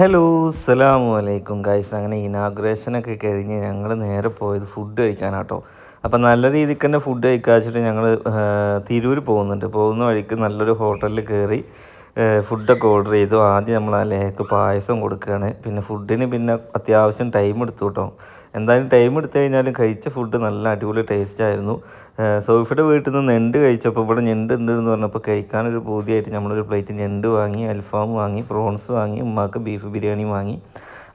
Hello അസ്സലാമു അലൈക്കും. Guys അങ്ങനെ ഇനാഗ്രേഷനൊക്കെ കഴിഞ്ഞ് ഞങ്ങൾ നേരെ പോയത് ഫുഡ് കഴിക്കാനാട്ടോ. അപ്പോൾ നല്ല രീതിക്ക് തന്നെ ഫുഡ് കഴിക്കാച്ചിട്ട് ഞങ്ങൾ തിരൂർ പോകുന്നുണ്ട്. പോകുന്ന വഴിക്ക് നല്ലൊരു ഹോട്ടലിൽ കയറി ഫുഡൊക്കെ ഓർഡർ ചെയ്തു. ആദ്യം നമ്മൾ ആ ലേക്ക് പായസം കൊടുക്കുകയാണ്. പിന്നെ ഫുഡിന് പിന്നെ അത്യാവശ്യം ടൈം എടുത്തു കേട്ടോ എന്തായാലും ടൈം എടുത്തു കഴിഞ്ഞാലും കഴിച്ച ഫുഡ് നല്ല അടിപൊളി ടേസ്റ്റ് ആയിരുന്നു. സോഫിയുടെ വീട്ടിൽ നിന്ന് ഞണ്ട് കഴിച്ചപ്പോൾ ഇവിടെ ഞണ്ട് ഉണ്ട് എന്ന് പറഞ്ഞപ്പോൾ കഴിക്കാനൊരു പൂതിയായിട്ട് നമ്മളൊരു പ്ലേറ്റ് ഞണ്ട് വാങ്ങി അൽഫാം വാങ്ങി പ്രോൺസ് വാങ്ങി ഉമ്മാക്ക് ബീഫ് ബിരിയാണി വാങ്ങി.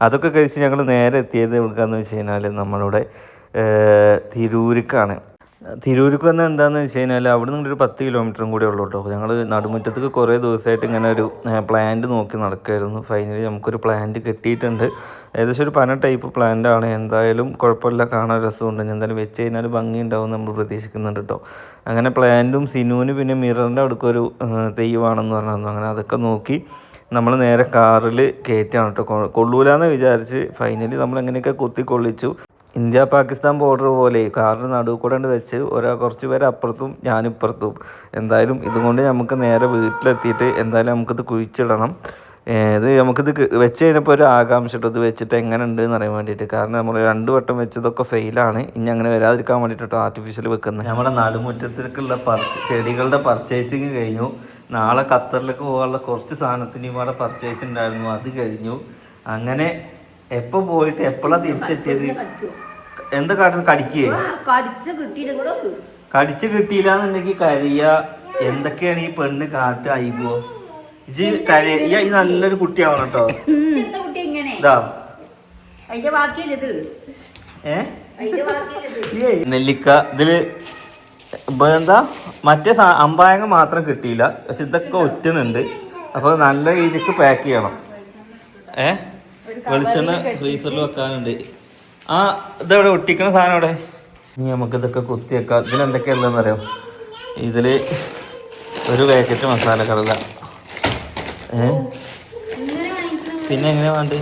അതൊക്കെ കഴിച്ച് ഞങ്ങൾ നേരെ എത്തിയത് എവിടെക്കാന്ന് വെച്ച് കഴിഞ്ഞാൽ നമ്മളുടെ തിരൂരിക്കാണ് തിരൂർക്ക് വന്നാൽ എന്താണെന്ന് വെച്ച് കഴിഞ്ഞാൽ അവിടെ നിന്ന് ഒരു പത്ത് കിലോമീറ്ററും കൂടെ ഉള്ളൂ കേട്ടോ ഞങ്ങൾ നടുമുറ്റത്തേക്ക് കുറേ ദിവസമായിട്ട് ഇങ്ങനെ ഒരു പ്ലാന്റ് നോക്കി നടക്കുമായിരുന്നു ഫൈനലി നമുക്കൊരു പ്ലാന്റ് കിട്ടിയിട്ടുണ്ട്. ഏകദേശം ഒരു പന ടൈപ്പ് പ്ലാന്റ് ആണ്. എന്തായാലും കുഴപ്പമില്ല. കാണാൻ രസമുണ്ട്. എന്തായാലും വെച്ച് കഴിഞ്ഞാൽ ഭംഗി ഉണ്ടാവും നമ്മൾ പ്രതീക്ഷിക്കുന്നുണ്ട് കേട്ടോ അങ്ങനെ പ്ലാന്റും സിനുവിന് പിന്നെ മിററിന്റെ അടുക്കൊരു തെയ്യമാണെന്ന് പറഞ്ഞു അങ്ങനെ അതൊക്കെ നോക്കി നമ്മൾ നേരെ കാറിൽ കയറ്റാണ് കേട്ടോ കൊള്ളൂലെന്ന് വിചാരിച്ച് ഫൈനലി നമ്മൾ എങ്ങനെയൊക്കെ കുത്തി കൊള്ളിച്ചു ഇന്ത്യ പാകിസ്ഥാൻ ബോർഡർ പോലെ കാറിന് നടുവ് കൂടെ വെച്ച് ഒരാ കുറച്ച് പേര് അപ്പുറത്തും ഞാനിപ്പുറത്തും എന്തായാലും ഇതുകൊണ്ട് നമുക്ക് നേരെ വീട്ടിലെത്തിയിട്ട് എന്തായാലും നമുക്കിത് കുഴിച്ചിടണം. ഇത് നമുക്കിത് വെച്ച് കഴിഞ്ഞപ്പോൾ ഒരു ആകാംക്ഷ ഇത് വെച്ചിട്ട് എങ്ങനെ ഉണ്ട് എന്ന് അറിയാൻ വേണ്ടിയിട്ട്. കാരണം നമ്മൾ രണ്ട് വട്ടം വെച്ചതൊക്കെ ഫെയിലാണ് ഇനി അങ്ങനെ വരാതിരിക്കാൻ വേണ്ടിയിട്ടോ ആർട്ടിഫിഷ്യൽ വെക്കുന്നത് നമ്മുടെ നടുമുറ്റത്തേക്കുള്ള പർച്ച ചെടികളുടെ പർച്ചേസിങ് കഴിഞ്ഞു. നാളെ ഖത്തറിലേക്ക് പോകാനുള്ള കുറച്ച് സാധനത്തിന് ഇവിടെ പർച്ചേസ് ഉണ്ടായിരുന്നു അത് കഴിഞ്ഞു. അങ്ങനെ എപ്പോൾ പോയിട്ട് എപ്പോഴാ തിരിച്ചെത്തിയത്? എന്താ കാട്ടം കടിക്കേ? കടിച്ച കിട്ടിയില്ല കൂടെ കടിച്ച് കിട്ടിയില്ല എന്നുണ്ടെങ്കിൽ കരയ. എന്തൊക്കെയാണ് ഈ പെണ്ണ് കാട്ട് അയിബോ ഇജ് കരയ. ഈ നല്ലൊരു കുട്ടിയാവണം കേട്ടോ ഇതാ. നെല്ലിക്ക. ഇതിൽ എന്താ? മറ്റേ അമ്പായങ്ങ മാത്രം കിട്ടിയില്ല. പക്ഷെ ഇതൊക്കെ ഒറ്റുന്നുണ്ട്. അപ്പൊ നല്ല രീതിക്ക് പാക്ക് ചെയ്യണം. ഏ? വെളിച്ചെണ്ണ ഫ്രീസറിൽ വെക്കാനുണ്ട്. ആ ഇതെവിടെ ഒട്ടിക്കണ സാധനം അവിടെ? ഇനി നമുക്ക് ഇതൊക്കെ കുത്തിയേക്കാം ഇതിൽ അറിയാം? ഇതിൽ ഒരു പാക്കറ്റ് മസാല കടല പിന്നെ എങ്ങനെയാ വേണ്ടത്?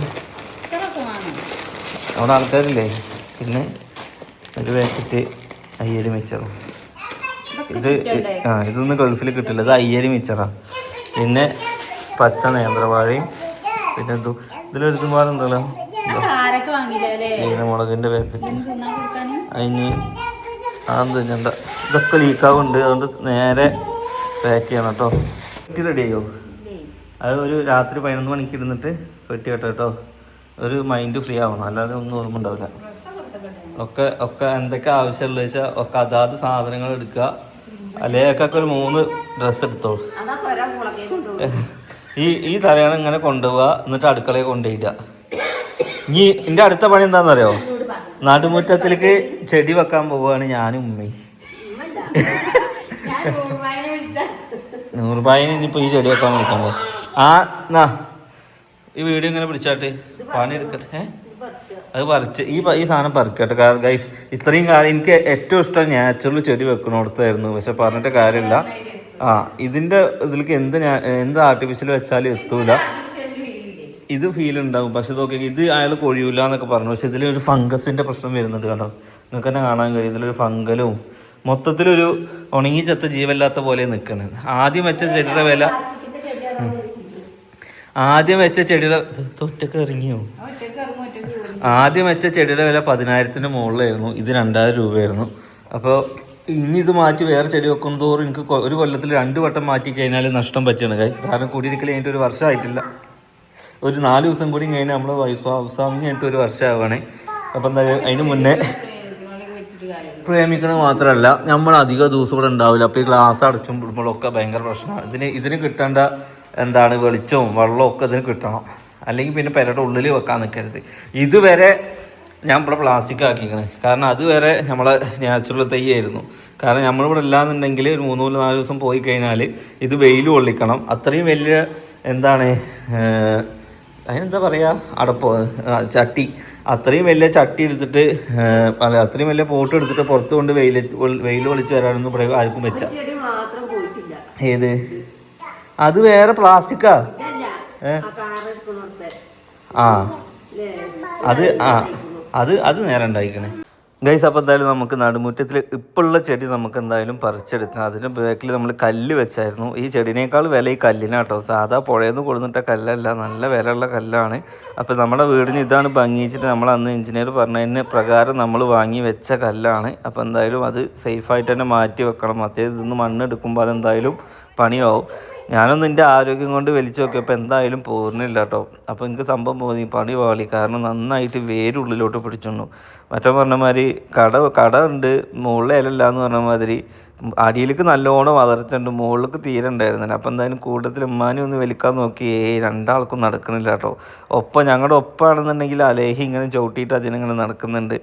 അവിടെ ആൾക്കാരില്ലേ? പിന്നെ ഒരു പാക്കറ്റ് അയ്യരി മിച്ചറും ഇത് ആ ഇതൊന്നും ഗൾഫിൽ കിട്ടില്ല. ഇത് അയ്യരി മിച്ചറാണ് പിന്നെ പച്ച നേന്ത്രവാഴയും പിന്നെ എന്തു ഇതിലൊരു അല്ലേ ചീനമുളകിന്റെ പാക്കറ്റ് അതിന് അതെന്ത് ഞണ്ട. ഇതൊക്കെ ലീക്കാവുണ്ട്. അതുകൊണ്ട് നേരെ പാക്ക് ചെയ്യണം കേട്ടോ. പെട്ടി റെഡി ആയോ? അത് ഒരു രാത്രി പതിനൊന്ന് മണിക്ക് ഇരുന്നിട്ട് പെട്ടി കേട്ടോ കേട്ടോ. ഒരു മൈൻഡ് ഫ്രീ ആവണം. അല്ലാതെ ഒന്നും ഓർമ്മ ഉണ്ടാവില്ല. ഒക്കെ ഒക്കെ എന്തൊക്കെ ആവശ്യമുള്ള വെച്ചാൽ ഒക്കെ അതാത് സാധനങ്ങൾ എടുക്കുക. അല്ലേക്കൊക്കെ ഒരു മൂന്ന് ഡ്രസ്സ് എടുത്തോളൂ ഈ ഈ തലയാണ് ഇങ്ങനെ കൊണ്ടുപോവുക എന്നിട്ട് അടുക്കളയിൽ കൊണ്ടുപോയില്ല ഇനി എന്റെ അടുത്ത പണി എന്താണെന്നറിയോ? നടുമുറ്റത്തിലേക്ക് ചെടി വെക്കാൻ പോവുകയാണ് ഞാനും വിളിച്ച നൂറുപായിന് ഇനിയിപ്പോൾ ഈ ചെടി വെക്കാൻ വിളിക്കാൻ പോകും ആ എന്നാ ഈ വീഡിയോ ഇങ്ങനെ പിടിച്ചാട്ടെ പണി എടുക്കട്ടെ അത് പറിച്ച് ഈ ഈ സാധനം പറിക്കട്ടെ. കാരണം ഗൈസ് ഇത്രയും കാലം എനിക്ക് ഏറ്റവും ഇഷ്ടം നാച്ചുറൽ ചെടി വെക്കണോടത്തായിരുന്നു. പക്ഷെ പറഞ്ഞിട്ട് കാര്യമില്ല. ആ ഇതിന്റെ ഇതിലേക്ക് എന്ത് ഞാൻ എന്ത് ആർട്ടിഫിഷ്യൽ വെച്ചാലും എത്തൂല. ഇത് ഫീൽ ഉണ്ടാവും. പക്ഷെ നോക്കി ഇത് അയാൾ കൊഴിയൂല എന്നൊക്കെ പറഞ്ഞു. പക്ഷെ ഇതിലൊരു ഫംഗസിന്റെ പ്രശ്നം വരുന്നുണ്ട് കണ്ടോ നിങ്ങൾക്ക് തന്നെ കാണാൻ കഴിയും. ഇതിലൊരു ഫംഗലും മൊത്തത്തിലൊരു ഉണങ്ങി ചത്ത ജീവല്ലാത്ത പോലെ നിൽക്കണേ ആദ്യം വെച്ച ചെടിയുടെ വില ആദ്യം വെച്ച ചെടിയുടെ ഇറങ്ങിയോ? ഒറ്റയ്ക്ക് ഇറങ്ങും ആദ്യം വെച്ച ചെടിയുടെ വില പതിനായിരത്തിന് മുകളിലായിരുന്നു. ഇത് രണ്ടായിരം രൂപയായിരുന്നു. അപ്പോൾ ഇനി ഇത് മാറ്റി വേറെ ചെടി വെക്കും തോറും എനിക്ക് ഒരു കൊല്ലത്തിൽ രണ്ട് വട്ടം മാറ്റി കഴിഞ്ഞാൽ നഷ്ടം പറ്റുകയാണ് ഗൈസ് കാരണം കുടിയിരിക്കൽ കഴിഞ്ഞിട്ട് ഒരു വർഷമായിട്ടില്ല. ഒരു നാല് ദിവസം കൂടി കഴിഞ്ഞാൽ നമ്മൾ വൈഫ് അവസാനം കഴിഞ്ഞിട്ട് ഒരു വർഷമാവണേ അപ്പം എന്താ അതിന് മുന്നേ പ്രേമിക്കണത് മാത്രമല്ല നമ്മൾ അധിക ദിവസം ഇവിടെ ഉണ്ടാവില്ല. അപ്പോൾ ഈ ഗ്ലാസ് അടച്ചും വിടുമ്പോഴൊക്കെ ഭയങ്കര പ്രശ്നമാണ്. ഇതിന് ഇതിന് കിട്ടേണ്ട എന്താണ് വെളിച്ചവും വെള്ളവും ഒക്കെ ഇതിന് കിട്ടണം. അല്ലെങ്കിൽ പിന്നെ പെരയുടെ ഉള്ളിൽ വെക്കാൻ നിൽക്കരുത്. ഇതുവരെ ഞാൻ ഇവിടെ പ്ലാസ്റ്റിക് ആക്കിക്കണേ കാരണം അതുവരെ നമ്മളെ നാച്ചുറൽ തൈയായിരുന്നു കാരണം നമ്മളിവിടെ ഇല്ലാന്നുണ്ടെങ്കിൽ ഒരു മൂന്ന് മൂന്ന് നാല് ദിവസം പോയി കഴിഞ്ഞാൽ ഇത് വെയിൽ കൊള്ളിക്കണം. അത്രയും വലിയ എന്താണ് അതിനെന്താ പറയുക അടപ്പോ ചട്ടി. അത്രയും വലിയ ചട്ടി എടുത്തിട്ട് അല്ല അത്രയും വലിയ പോട്ട് എടുത്തിട്ട് പുറത്ത് കൊണ്ട് വെയിൽ വെയിൽ ഒളിച്ച് വരാനൊന്നും ഇവിടെ ആർക്കും വെച്ച ഏത്? അത് വേറെ പ്ലാസ്റ്റിക്കാ ആ? അത് ആ. അത് അത് നേരെ ഉണ്ടായിക്കണേ. ഗൈസ് അപ്പോൾ എന്തായാലും നമുക്ക് നടുമുറ്റത്തിൽ ഇപ്പോഴുള്ള ചെടി നമുക്ക് എന്തായാലും പറിച്ചെടുക്കാം. അതിന് ബാക്കിൽ നമ്മൾ കല്ല് വെച്ചായിരുന്നു. ഈ ചെടിനേക്കാൾ വില ഈ കല്ലിനാട്ടോ സാധാ പുഴയിൽ നിന്ന് കൊടുന്നിട്ട കല്ലല്ല നല്ല വിലയുള്ള കല്ലാണ്. അപ്പോൾ നമ്മുടെ വീടിന് ഇതാണ് ഭംഗിച്ചിട്ട് നമ്മൾ അന്ന് എഞ്ചിനീയർ പറഞ്ഞതിന് പ്രകാരം നമ്മൾ വാങ്ങി വെച്ച കല്ലാണ്. അപ്പോൾ എന്തായാലും അത് സേഫായിട്ട് തന്നെ മാറ്റി വെക്കണം. മറ്റേ ഇതിൽ നിന്ന് മണ്ണെടുക്കുമ്പോൾ അതെന്തായാലും പണിയാവും. ഞാനൊന്നും എന്റെ ആരോഗ്യം കൊണ്ട് വലിച്ചു നോക്കിയപ്പോൾ എന്തായാലും പോരുന്നില്ല കേട്ടോ അപ്പോൾ എനിക്ക് സംഭവം പോയി. പണി പാളി. കാരണം നന്നായിട്ട് വേരുള്ളിലോട്ട് പിടിച്ചുണ്ടു മറ്റേ പറഞ്ഞ മാതിരി കട കട ഉണ്ട്. മുകളിലെ ഇലല്ല എന്ന് പറഞ്ഞ മാതിരി അടിയിലേക്ക് നല്ലോണം വളർച്ചുണ്ട് മുകളിലേക്ക് തീരെ ഉണ്ടായിരുന്നില്ല. അപ്പോൾ എന്തായാലും കൂട്ടത്തിൽ ഉമ്മാനെ ഒന്ന് വലിക്കാൻ നോക്കി. ഏയ് രണ്ടാൾക്കും നടക്കണില്ല കേട്ടോ. ഒപ്പം ഞങ്ങളുടെ ഒപ്പാണെന്നുണ്ടെങ്കിൽ അലേഹി ഇങ്ങനെ ചവിട്ടിയിട്ട് അതിനിങ്ങനെ നടക്കുന്നുണ്ട്.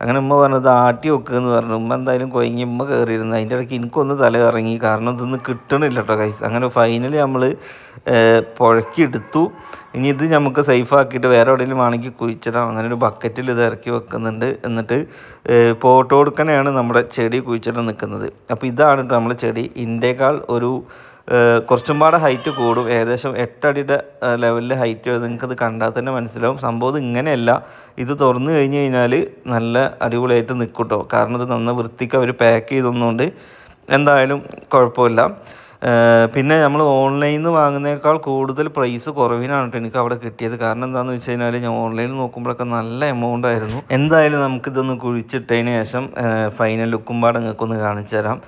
അങ്ങനെ ഉമ്മ പറഞ്ഞത് ആട്ടി വെക്കുക പറഞ്ഞു. ഉമ്മ എന്തായാലും കൊയങ്ങി ഉമ്മ കയറിയിരുന്നു. അതിന്റെ ഇടയ്ക്ക് എനിക്കൊന്ന് തല ഇറങ്ങി കാരണം ഇതൊന്നും കിട്ടണില്ല കേട്ടോ കൈസ് അങ്ങനെ ഫൈനലി നമ്മൾ പുഴക്കിയെടുത്തു. ഇനി ഇത് നമുക്ക് സേഫ് ആക്കിയിട്ട് വേറെ എവിടെയെങ്കിലും വേണമെങ്കിൽ കുഴിച്ചിടാം. അങ്ങനെ ഒരു ബക്കറ്റിൽ ഇത് ഇറക്കി വെക്കുന്നുണ്ട്. എന്നിട്ട് പോട്ടോടുക്കനെയാണ് നമ്മുടെ ചെടി കുഴിച്ചിടാൻ നിൽക്കുന്നത് അപ്പോൾ ഇതാണ് നമ്മുടെ ചെടി. ഇന്റെക്കാൾ ഒരു കുറച്ചും പാടെ ഹൈറ്റ് കൂടും. ഏകദേശം എട്ടടിയുടെ ലെവലിൽ ഹൈറ്റ് നിങ്ങൾക്കത് കണ്ടാൽ തന്നെ മനസ്സിലാവും. സംഭവം ഇങ്ങനെയല്ല. ഇത് തുറന്നു കഴിഞ്ഞ് കഴിഞ്ഞാൽ നല്ല അടിപൊളിയായിട്ട് നിൽക്കും കേട്ടോ കാരണം ഇത് നന്ന വൃത്തിക്ക് അവർ പാക്ക് ചെയ്തൊന്നുകൊണ്ട് എന്തായാലും കുഴപ്പമില്ല. പിന്നെ നമ്മൾ ഓൺലൈനിൽ നിന്ന് വാങ്ങുന്നതിനേക്കാൾ കൂടുതൽ പ്രൈസ് കുറവിനാണ് കേട്ടോ എനിക്ക് അവിടെ കിട്ടിയത്. കാരണം എന്താണെന്ന് വെച്ച് കഴിഞ്ഞാൽ ഞാൻ ഓൺലൈനിൽ നോക്കുമ്പോഴൊക്കെ നല്ല എമൗണ്ട് ആയിരുന്നു. എന്തായാലും നമുക്കിതൊന്ന് കുഴിച്ചിട്ടതിന് ശേഷം ഫൈനൽ ലുക്കും പാടെ നിങ്ങൾക്കൊന്ന് കാണിച്ചു തരാം.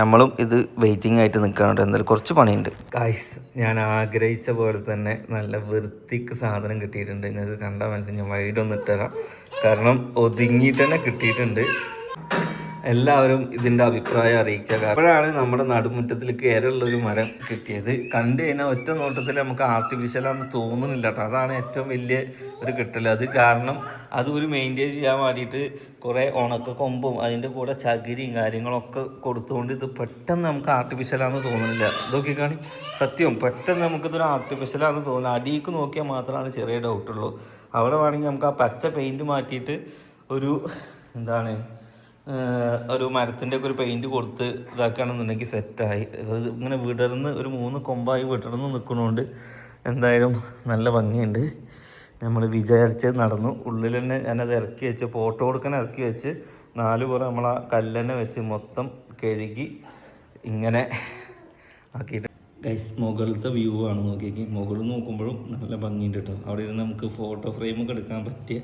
നമ്മളും ഇത് വെയിറ്റിംഗ് ആയിട്ട് നിൽക്കാനുണ്ട് എന്തായാലും കുറച്ച് പണിയുണ്ട്. കായ്സ് ഞാൻ ആഗ്രഹിച്ച പോലെ തന്നെ നല്ല വൃത്തിക്ക് സാധനം കിട്ടിയിട്ടുണ്ട്. നിങ്ങൾക്ക് കണ്ടാൽ മനസ്സിൽ ഞാൻ വൈഡൊന്ന് ഇട്ടുതരാം കാരണം ഒതുങ്ങിയിട്ട് തന്നെ കിട്ടിയിട്ടുണ്ട്. എല്ലാവരും ഇതിന്റെ അഭിപ്രായം അറിയിക്കുക. അപ്പോഴാണ് നമ്മുടെ നടുമുറ്റത്തിൽ കയറുള്ള ഒരു മരം കിട്ടിയത്. കണ്ടു കഴിഞ്ഞാൽ ഒറ്റ നോട്ടത്തിൽ നമുക്ക് ആർട്ടിഫിഷ്യലാണെന്ന് തോന്നുന്നില്ല കേട്ടോ. അതാണ് ഏറ്റവും വലിയ ഒരു കിട്ടൽ അത് കാരണം അത് ഒരു മെയിന്റെയിൻ ചെയ്യാൻ വേണ്ടിയിട്ട് കുറേ ഉണക്ക കൊമ്പും അതിന്റെ കൂടെ ചകിരിയും കാര്യങ്ങളൊക്കെ കൊടുത്തുകൊണ്ട് ഇത് പെട്ടെന്ന് നമുക്ക് ആർട്ടിഫിഷ്യലാണെന്ന് തോന്നുന്നില്ല. ഇതൊക്കെ കാണി സത്യം പെട്ടെന്ന് നമുക്കിതൊരു ആർട്ടിഫിഷ്യലാണെന്ന് തോന്നുന്നു. അടിയിക്ക് നോക്കിയാൽ മാത്രമാണ് ചെറിയ ഡൗട്ടുള്ളൂ അവിടെ വേണമെങ്കിൽ നമുക്ക് ആ പച്ച പെയിന്റ് മാറ്റിയിട്ട് ഒരു എന്താണ് ഒരു മരത്തിന്റെ ഒക്കെ ഒരു പെയിന്റ് കൊടുത്ത് ഇതാക്കുകയാണെന്നുണ്ടെങ്കിൽ സെറ്റായി അത് ഇങ്ങനെ വിടർന്ന് ഒരു മൂന്ന് കൊമ്പായി വിടർന്ന് നിൽക്കണോണ്ട് എന്തായാലും നല്ല ഭംഗിയുണ്ട്. നമ്മൾ വിചാരിച്ച് നടന്നു. ഉള്ളിൽ തന്നെ ഞാനത് ഇറക്കി വെച്ച് ഫോട്ടോ കൊടുക്കാൻ ഇറക്കി വെച്ച് നാല് പുറം നമ്മൾ ആ കല്ലെന്നെ വെച്ച് മൊത്തം കഴുകി ഇങ്ങനെ ആക്കിയിട്ട്. ഗൈസ് മുകളിലത്തെ വ്യൂ ആണ്. നോക്കിയേക്ക്. മുകളിൽ നോക്കുമ്പോഴും നല്ല ഭംഗിയുണ്ട് കേട്ടോ. അവിടെ ഇരുന്ന് നമുക്ക് ഫോട്ടോ ഫ്രെയിമൊക്കെ എടുക്കാൻ പറ്റിയ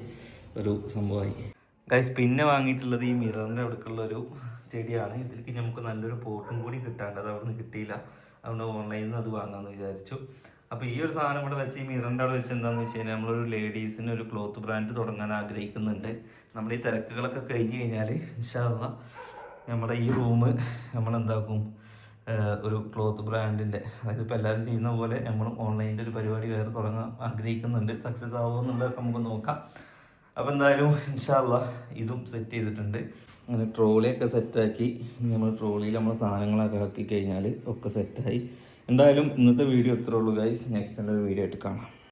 ഒരു സംഭവമായി. ഗൈസ് പിന്നെ വാങ്ങിയിട്ടുള്ളത് ഈ മിററിന്റെ അടുക്കുള്ള ഒരു ചെടിയാണ്. ഇതിലേക്ക് നമുക്ക് നല്ലൊരു പോട്ടും കൂടി കിട്ടാണ്ട് അത് അവിടെ കിട്ടിയില്ല. അതുകൊണ്ട് ഓൺലൈനിൽ നിന്ന് അത് വാങ്ങാമെന്ന് വിചാരിച്ചു. അപ്പോൾ ഈ ഒരു സാധനം ഇവിടെ വെച്ച് ഈ മിററിന്റെ അവിടെ വെച്ച് എന്താണെന്ന് വെച്ച് കഴിഞ്ഞാൽ നമ്മളൊരു ലേഡീസിന് ഒരു ക്ലോത്ത് ബ്രാൻഡ് തുടങ്ങാൻ ആഗ്രഹിക്കുന്നുണ്ട്. നമ്മൾ ഈ തിരക്കുകളൊക്കെ കഴിഞ്ഞ് കഴിഞ്ഞാൽ ഇൻഷാല്ല നമ്മുടെ ഈ റൂം നമ്മളെന്താക്കും ഒരു ക്ലോത്ത് ബ്രാൻഡിന്റെ അതായത് ഇപ്പോൾ എല്ലാവരും ചെയ്യുന്ന പോലെ നമ്മളും ഓൺലൈനിന്റെ ഒരു പരിപാടി വേറെ തുടങ്ങാൻ ആഗ്രഹിക്കുന്നുണ്ട്. സക്സസ് ആവുമോ എന്നുള്ളതൊക്കെ നമുക്ക് നോക്കാം. അപ്പോൾ എന്തായാലും ഇൻഷാല്ല ഇതും സെറ്റ് ചെയ്തിട്ടുണ്ട്. അങ്ങനെ ട്രോളിയൊക്കെ സെറ്റാക്കി നമ്മൾ ട്രോളിയിൽ നമ്മൾ സാധനങ്ങളൊക്കെ ആക്കി കഴിഞ്ഞാൽ ഒക്കെ സെറ്റായി എന്തായാലും ഇന്നത്തെ വീഡിയോ ഇത്രേ ഉള്ളൂ ഗൈസ് നെക്സ്റ്റ് നല്ലൊരു വീഡിയോ ആയിട്ട് കാണാം.